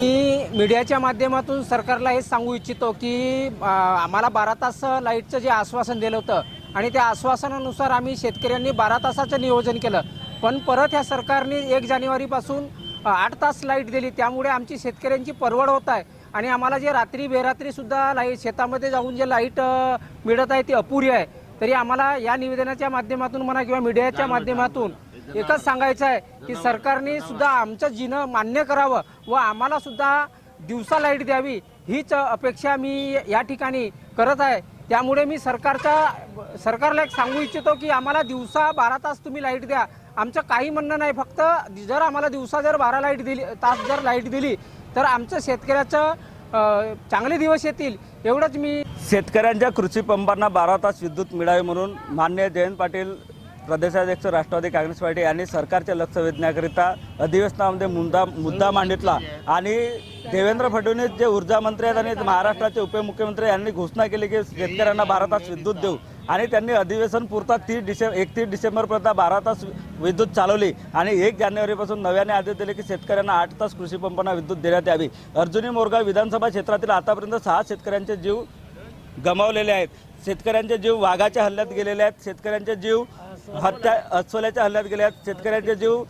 मी मीडियाच्या माध्यमातून सरकारला हेच सांगू इच्छितो की आम्हाला बारा तास लाईटचं जे आश्वासन दिलं होतं आणि त्या आश्वासनानुसार आम्ही शेतकऱ्यांनी बारा तासाचं नियोजन केलं. पण परत ह्या सरकारने एक जानेवारीपासून आठ तास लाइट दिली. त्यामुळे आमची शेतकऱ्यांची परवड होत आहे. आणि आम्हाला जे रात्री बेरात्रीसुद्धा लाइट शेतामध्ये जाऊन जे लाइट मिळत आहे ती अपुरी आहे. तरी आम्हाला या निवेदनाच्या माध्यमातून म्हणा किंवा मीडियाच्या माध्यमातून एकच सांगायचं आहे की सरकारने सुद्धा आमचं जिनं मान्य करावं व आम्हाला सुद्धा दिवसा लाइट द्यावी हीच अपेक्षा मी या ठिकाणी करत आहे. त्यामुळे मी सरकारच्या सरकारला एक सांगू इच्छितो की आम्हाला दिवसा बारा तास तुम्ही लाइट द्या. आमचं काही म्हणणं नाही फक्त जर आम्हाला दिवसा जर बारा लाइट दिली तास जर लाइट दिली तर आमचं शेतकऱ्याचं चांगले दिवस येतील एवढंच मी शेतकऱ्यांच्या कृषी पंपांना बारा तास विद्युत मिळावे म्हणून मान्य जयंत पाटील प्रदेशाध्यक्ष राष्ट्रवादी काँग्रेस पार्टी यांनी सरकारचे लक्ष वेधण्याकरिता अधिवेशनामध्ये मुद्दा मुद्दा मांडितला. आणि देवेंद्र फडणवीस जे ऊर्जा मंत्री आहेत आणि महाराष्ट्राचे उपमुख्यमंत्री यांनी घोषणा केली की शेतकऱ्यांना बारा तास विद्युत देऊ. आणि त्यांनी अधिवेशन पुरता तीस डिसेंबर एकतीस डिसेंबरपर्यंत बारा तास विद्युत चालवली. आणि एक जानेवारीपासून नव्याने आदेश दिले की शेतकऱ्यांना आठ तास कृषी पंपांना विद्युत देण्यात यावी. अर्जुनी मोरगाव विधानसभा क्षेत्रातील आतापर्यंत सहा शेतकऱ्यांचे जीव गमावलेले आहेत. शेतकऱ्यांचे जीव वाघाच्या हल्ल्यात गेलेले आहेत. शेतकऱ्यांचे जीव हत्या अस्वल्याच्या हल्ल्यात गेले आहेत. शेतकऱ्यांचे जीव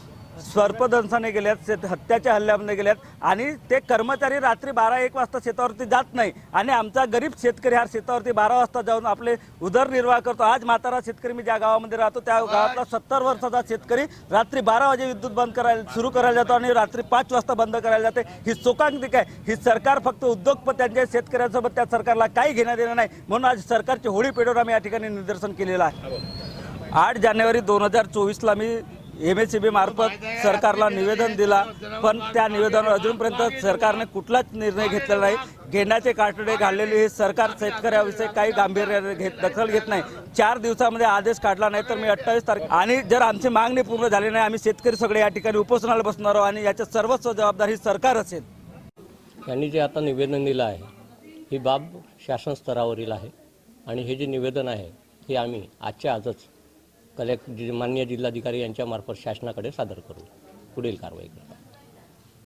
सर्पदंशाने गेले आहेत शेत हत्याच्या हल्ल्यामध्ये गेले आहेत आणि ते कर्मचारी रात्री बारा एक वाजता शेतावरती जात नाही. आणि आमचा गरीब शेतकरी हा शेतावरती बारा वाजता जाऊन आपले उदरनिर्वाह करतो. आज म्हातारा शेतकरी मी ज्या गावामध्ये राहतो त्या गावातला सत्तर वर्षाचा शेतकरी रात्री बारा वाजे विद्युत बंद करायला सुरू करायला जातो आणि रात्री पाच वाजता बंद करायला जाते. ही शोकांतिक आहे. ही सरकार फक्त उद्योगपत्यांच्या शेतकऱ्यांसोबत त्या सरकारला काही घेण्यात येणार नाही. म्हणून आज सरकारची होळी पेटवून आम्ही या ठिकाणी निदर्शन केलेलं आहे. आठ जानेवारी दोन हजार चोवीसला मी एम एस सी बी मार्फत सरकारला निवेदन दिला पण त्या निवेदनावर अजूनपर्यंत सरकारने कुठलाच निर्णय घेतलेला नाही. घेण्याचे काटडे घाललेले हे सरकार शेतकऱ्याविषयी काही गांभीर्याने घेत दखल घेत नाही. चार दिवसामध्ये आदेश काढला नाही तर मी अठ्ठावीस तारीख आणि जर आमची मागणी पूर्ण झाली नाही आम्ही शेतकरी सगळे या ठिकाणी उपोषणाला बसणार आहोत आणि याच्या सर्वस्व जबाबदारी सरकार असेल. यांनी जे आता निवेदन दिलं आहे ही बाब शासन स्तरावरील आहे. आणि हे जे निवेदन आहे हे आम्ही आजच्या आजच कलेक्ट मान्य जिल्हाधिकारी यांच्यामार्फत शासनाकडे सादर करू पुढील कारवाई करू